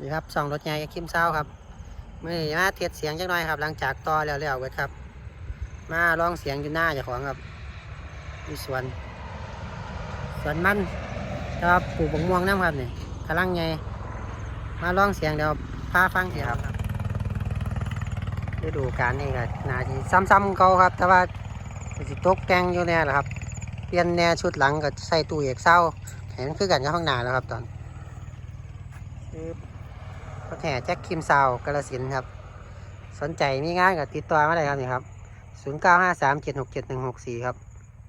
นี่ครับสองรถใหญ่คิมเศร้าครับมื่อมาเทียดเสียงจักหน่อยครับ หลังจากต่อแล้วแล้วเว้ครับ มาลองเสียงอยู่หน้าเจ้าของครับมีสวนสวนมันแต่ว่าปลูกบงม่วงน้ำครับนี่กำลังไงมาลองเสียงเดี๋ยวพาฟังสิครับฤดูกาลนี่ก็นาทีซ้ำๆเขาครับ แต่ว่าสิตกแต่งอยู่แน่แหละครับ เปลี่ยนแนวชุดหลังก็ใส่ตู้เอกเศร้าเห็นคือกันกับข้างหน้าแล้วครับตอน รถแห่แจ็คคิมซาวกาลสินธุ์ครับ สนใจมีงานก็ติดต่อมาได้ครับนี่ครับ 0 9 5 3 7 6 7 1 6 4 ครับ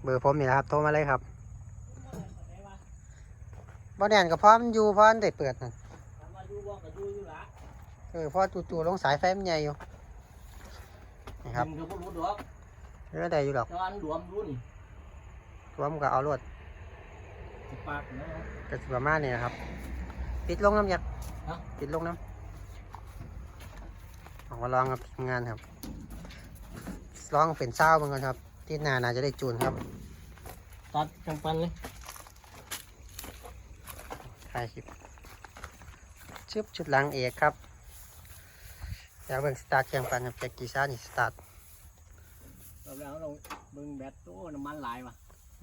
เบอร์ผมนี่แหละครับ โทรมาเลยครับบ่แน่นก็พร้อมนอยู่เพราะมันได้เปิดนั่นเออเพราะจู่ๆลงสายไฟมันใหญ่อยู่นี่ครับมึงก็บ่รู้ดอกเออได้อยู่หรอกแต่ว่าอันหลวมรู้นี่รวมก็เอารวดสิปากนะก็สิประมาณนี้นะครับปิดลงน้ำยักษ์ฮะปิดลงน้ำ ออกมาลองกับทีมงานครับลองเป็นเศร้าเหมือนกันครับ ที่หนาน่าจะได้จูนครับ ตัดจังปันเลยถ่ายคลิปชึบชุดหลังเอกครับเดี๋ยวเบิ่งสตาร์ทเครื่องปั่นครับแจ็คกี้ซ่านี่สตาร์ทเราแล้วเราเบิ่งแบตโอ้น้ำมันหลายว่ะ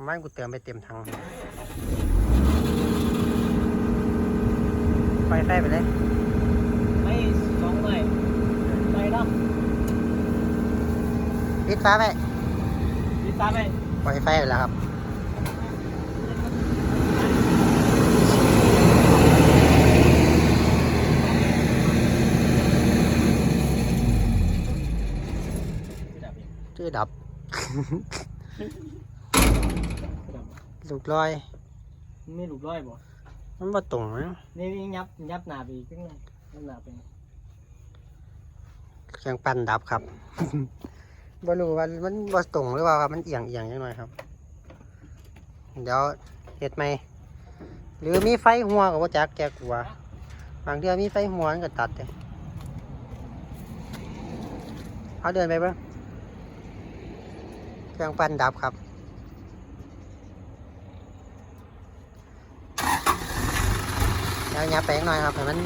ไม่กูเติมไปเต็มถังไฟไฟไปเลย ไม่สองไม่ไปเนาะปิดฟ้าไปติดตามไปปล่อยไฟไปแล้วครับที่ดับเองชื่อดับ ลูกลอยมีลูกร้อยบ่มันมาตรงมั้งนี่นี่ยับยับหน้าไปอีกจังเลยยับหน้าไปเครื่องปั่นดับครับบรู้ว่ามันบ่ตรงหรือเปล่าครับ มันเอียงเอียงจังหน่อยครับ เดี๋ยวเฮ็ดไหม หรือมีไฟหัวกับว่าจักแกกลัว บางเทื่อมีไฟหัวมันก็ตัดเลยเอาเดินไปบ้างเครื่องปั่นดับครับเดี๋ยวยับไปอีกหน่อยครับให้มัน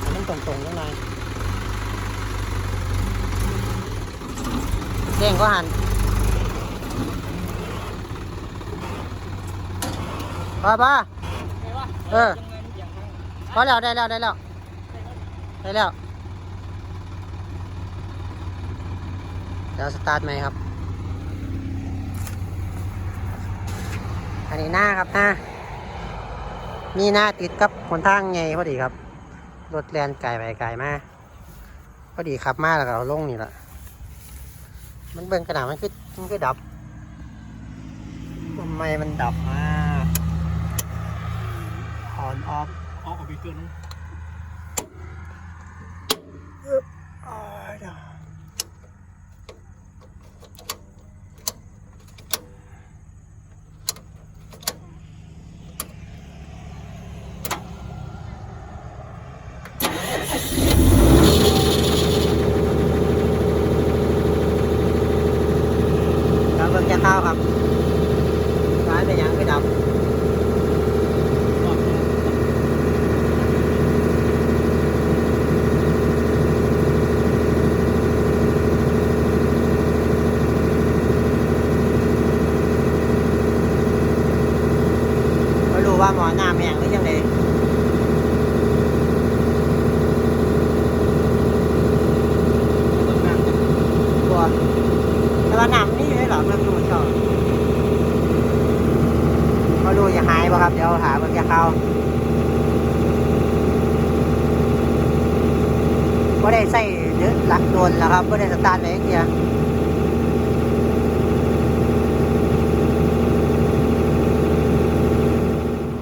ให้มันตรงๆจังหน่อย เด้งก็หันพอปะเออพอแล้วได้แล้วได้แล้วได้แล้วเดี๋ยวสตาร์ทใหมครับ อันนี้หน้าครับหน้ามีหน้าติดกับคนทางไงพอดีครับ รถแลนไก่ไปไก่มาพอดีขับมาแล้วก็เอาลงนี่แหละ มันเบิ่งกระดาษมันคือมันคือดับทำไมมันดับอ่าออนออฟออกกับไปเกิน ครับเบิ่งจะเข้าครับร้ายไปยังไม่ดับไม่รู้ว่าหมอหน้าแมงหรือยังไงบัวแต่ว่าน้ำนี่อยู่ในหลอดมันดูชอบเขาดูจะหายป่ะครับ เดี๋ยวหามันจะเข้าก็ได้ใส่เยอะหลักโดนแล้ว ครับก็ได้สตาร์ทไปเองเดียว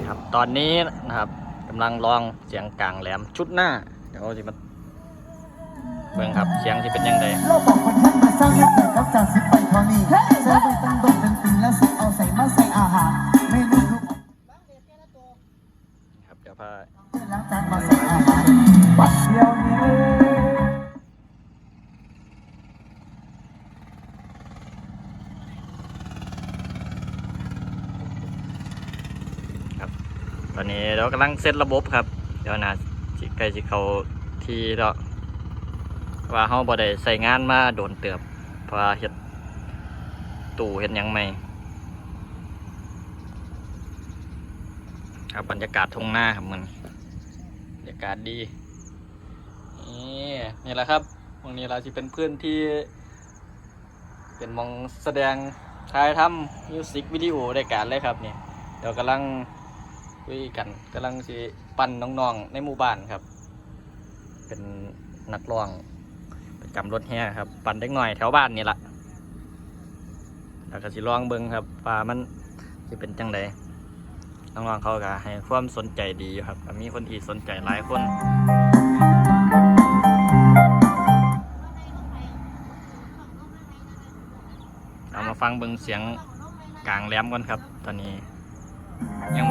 ครับตอนนี้นะครับกำลังลองเสียงกลางแหลมชุดหน้า เดี๋ยวจะมาเบิ่งครับเสียงที่เป็นยังไงเราบอกคนท่านมาสร้างให้เกิดกับจากสิบไปเท่านี้เจอไปตั้งโดดเป็นปีแล้วสิเอาใส่มาใส่อาหารเมนูทุกครับเดี๋ยวพาหลังจากมา ตอนนี้เรากำลังเซตระบบครับ เดี๋ยวนะสิใกล้สิเขาที่แล้วว่าเฮาบ่ได้ใส่งานมาโดนเติบเพราะเฮ็ดตู้เฮ็ดยังใหม่ครับบรรยากาศทุ่งนาครับมันบรรยากาศดีนี่นี่แหละครับตรงนี้เราจะเป็นพื้นที่ เป็นมองแสดงถ่ายทำมิวสิกวิดีโอได้การเลยครับเนี่ยเดี๋ยวกำลัง คุยกันกำลังสิปั่นน้องๆในหมู่บ้านครับ เป็นนักร้องประจำรถแห่ครับ ปั่นเด็กหน่อยแถวบ้านนี่แหละแล้วก็สิลองเบิ่งครับว่ามันจะเป็นจังไดน้องๆเขาก็ให้ความสนใจดีครับมีคนที่สนใจหลายคนเอามาฟังเบิ่งเสียงกลางแหลมก่อนครับ ตอนนี้ยัง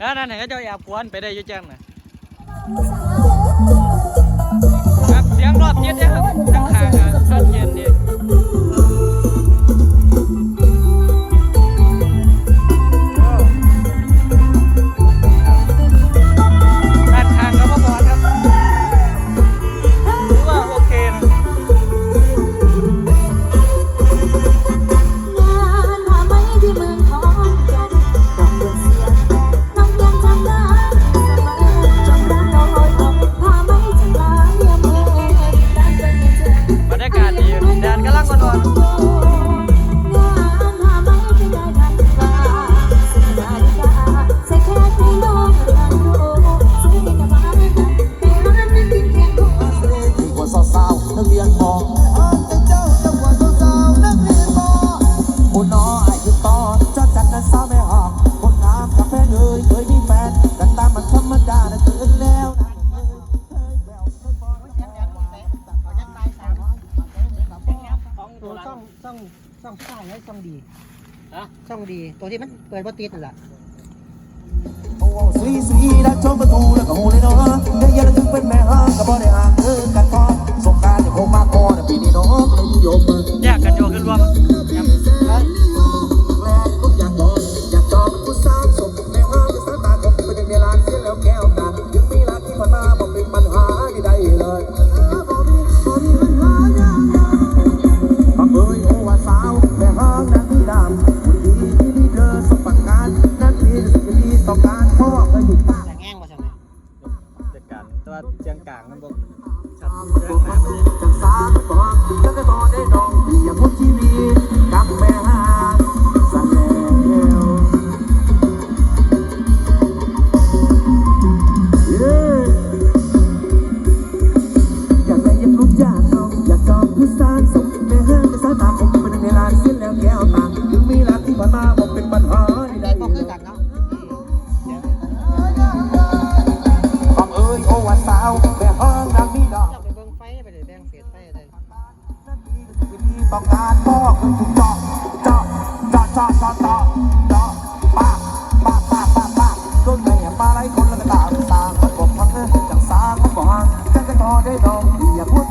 นั่นนั่นเห็นก็เจ้าแอบควนไปได้ยุ่จังนะครับเสียงรอบเย็นนะครับทั้งขางครับรอบเย็นเนี่ย ดีฮะช่องดีตัวที่มันเปิดบ่ติดนั่นแหละโอ้สีสีแล้วชมประตูแล้วก็หูเลยเนาะเดี๋ยวยันถึงเป็นแม่ห้างก็บ่ได้ห่างเออกันพอสงการจะคงมาก่อนปีนี้เนาะเลยนิยมเบิ่งแยกกันโยขึ้นรวม แต่ว่าเชียงกลางมันบอกชัดจากสามบอกแล้วก็บอได้น้องอย่าพูดชีวิตกับแม่ห้างสั่นแล้วเย้อยากได้ยังรู้อยากอาอยากจองผู้สานส่งแม่หางจะสายตาคมเป็นในลานเส้นแล้วแก้วตาถึงมีรักที่ผ่านมาบอก อย่าพูด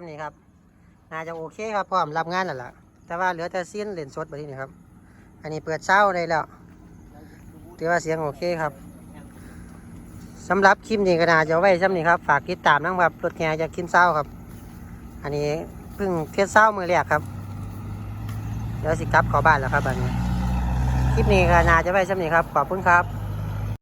ซ้ำนี้ครับน่าจะโอเคครับพร้อมรับงานแล้วล่ะ แต่ว่าเหลือแต่ซีนเล่นสดแบบนี้ครับ อันนี้เปิดเช้าได้แล้วถือว่าเสียงโอเคครับสำหรับคลิปนี้ก็น่าจะไว้ซ้ำนี้ครับ ฝากติดตามนะครับรถแห่จากคิมเช้าครับ อันนี้เพิ่งเทสเช้ามือแรกครับเดี๋ยวสิกลับขอบ้านแล้วครับอันนี้ คลิปนี้ก็น่าจะไว้ซ้ำนี้ครับขอบคุณครับ